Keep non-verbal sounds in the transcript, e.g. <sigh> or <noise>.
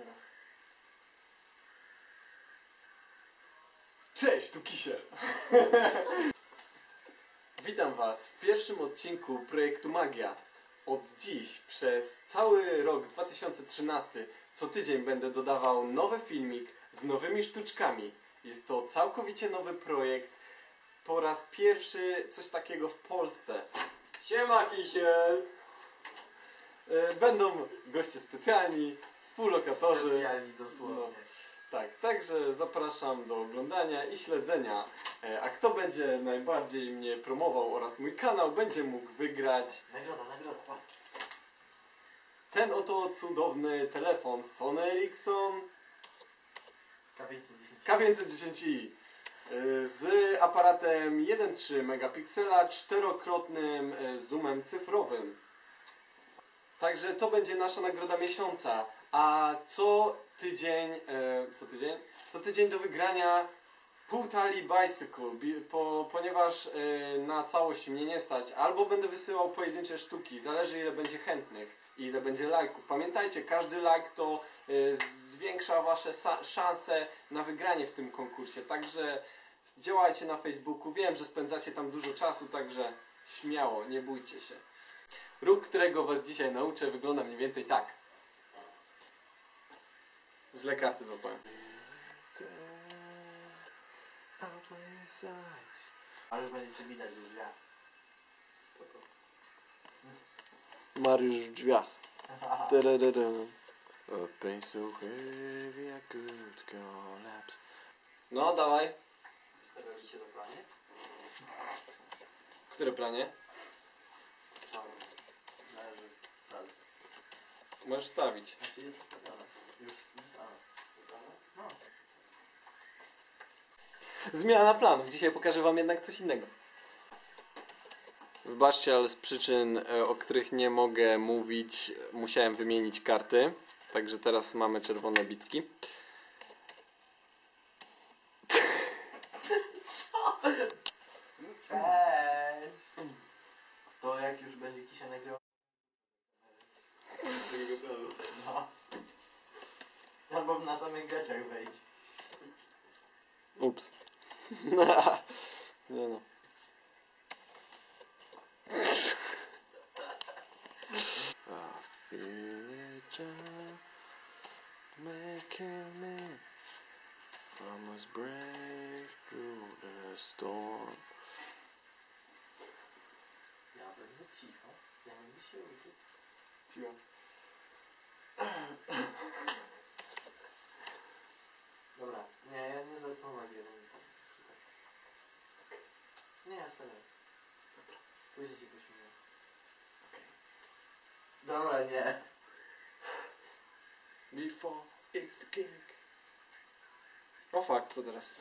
teraz. Cześć, tu Kisiel! <laughs> Witam Was w pierwszym odcinku projektu Magia. Od dziś przez cały rok 2013 co tydzień będę dodawał nowy filmik z nowymi sztuczkami. Jest to całkowicie nowy projekt. Po raz pierwszy coś takiego w Polsce. Siema Kisiel! E, Będą goście specjalni, współlokatorzy. Specjalni dosłownie. Tak, także zapraszam do oglądania i śledzenia. E, A kto będzie najbardziej mnie promował oraz mój kanał będzie mógł wygrać Nagroda, nagroda, pa. ten oto cudowny telefon Sony Ericsson K510. K510i e, z aparatem 1,3 megapiksela, czterokrotnym zoomem cyfrowym. Także to będzie nasza nagroda miesiąca. A co tydzień, e, co tydzień? Co tydzień do wygrania pół talii bicycle, bi- po, ponieważ e, na całość mnie nie stać. Albo będę wysyłał pojedyncze sztuki, zależy ile będzie chętnych i ile będzie lajków. Pamiętajcie, każdy like to e, zwiększa wasze szanse na wygranie w tym konkursie. Także działajcie na Facebooku. Wiem, że spędzacie tam dużo czasu, także śmiało, nie bójcie się. Ruch, którego was dzisiaj nauczę, wygląda mniej więcej tak. Źle karty złapałem. Ale już będziecie widać ja. Spoko. Mariusz w drzwiach. Tyryryrym. A pain so heavy I could collapse. No, dawaj. Stawialiście do planie? Które planie? Tam. Należy. Tak. Możesz stawić. Znaczy jest ustawione. Już. A. Wybrane? No. Zmiana planów. Dzisiaj pokażę wam jednak coś innego. Wybaczcie, ale z przyczyn, e, o których nie mogę mówić, musiałem wymienić karty. Także teraz mamy czerwone bitki. Cześć! To jak już będzie Kisia nagrywał. Na samych gaciach wejdź. Ups. <laughs> nie no. I feel making me I must break through the storm. Ja będę cicho. Ja będę się uczyć. Cicho. Dobra. Nie, ja nie zlecam magię. Nie, ja serio. Dobra. Później ci pośmieję. Dobra, nie. Before it's the king. O fuck, co teraz?